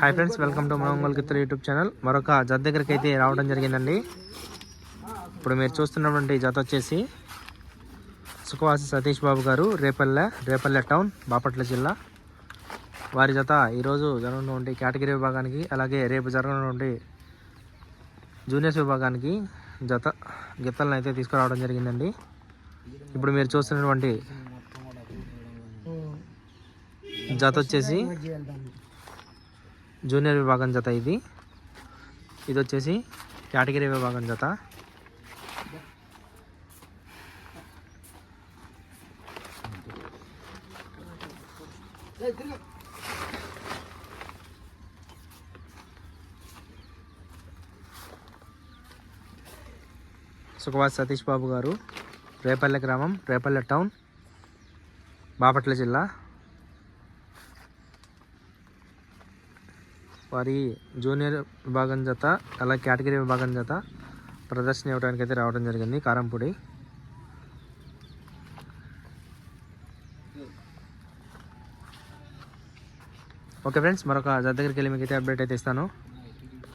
Hi friends welcome to మనోంగల్ కిత్తలు YouTube channel. మరొక జత దగ్గరికి అయితే రావడం జరిగిందండి. ఇప్పుడు మీరు చూస్తున్నటువంటి జత వచ్చేసి సుఖవాసి సతీష్ బాబు గారు రేపల్లె రేపల్లె టౌన్ బాపట్ల జిల్లా. వారి జత ఈరోజు జరగనున్నటువంటి కేటగిరీ విభాగానికి అలాగే రేపు జరగనున్నటువంటి జూనియర్స్ విభాగానికి జత గిత్తలను అయితే తీసుకురావడం జరిగిందండి. ఇప్పుడు మీరు చూస్తున్నటువంటి జత వచ్చేసి జూనియర్ విభాగం జత ఇది. ఇది వచ్చేసి కేటగిరీ విభాగం జత. సుఖవాస్ సతీష్ బాబు గారు రేపల్లె గ్రామం రేపల్లె టౌన్ బాపట్ల జిల్లా. వారి జూనియర్ విభాగం జత అలా కేటగిరీ విభాగం జత ప్రదర్శన ఇవ్వడానికి అయితే రావడం జరిగింది కారంపొడి. ఓకే ఫ్రెండ్స్ మరొక జత దగ్గరికి వెళ్ళి మీకు అయితే అప్డేట్ అయితే ఇస్తాను.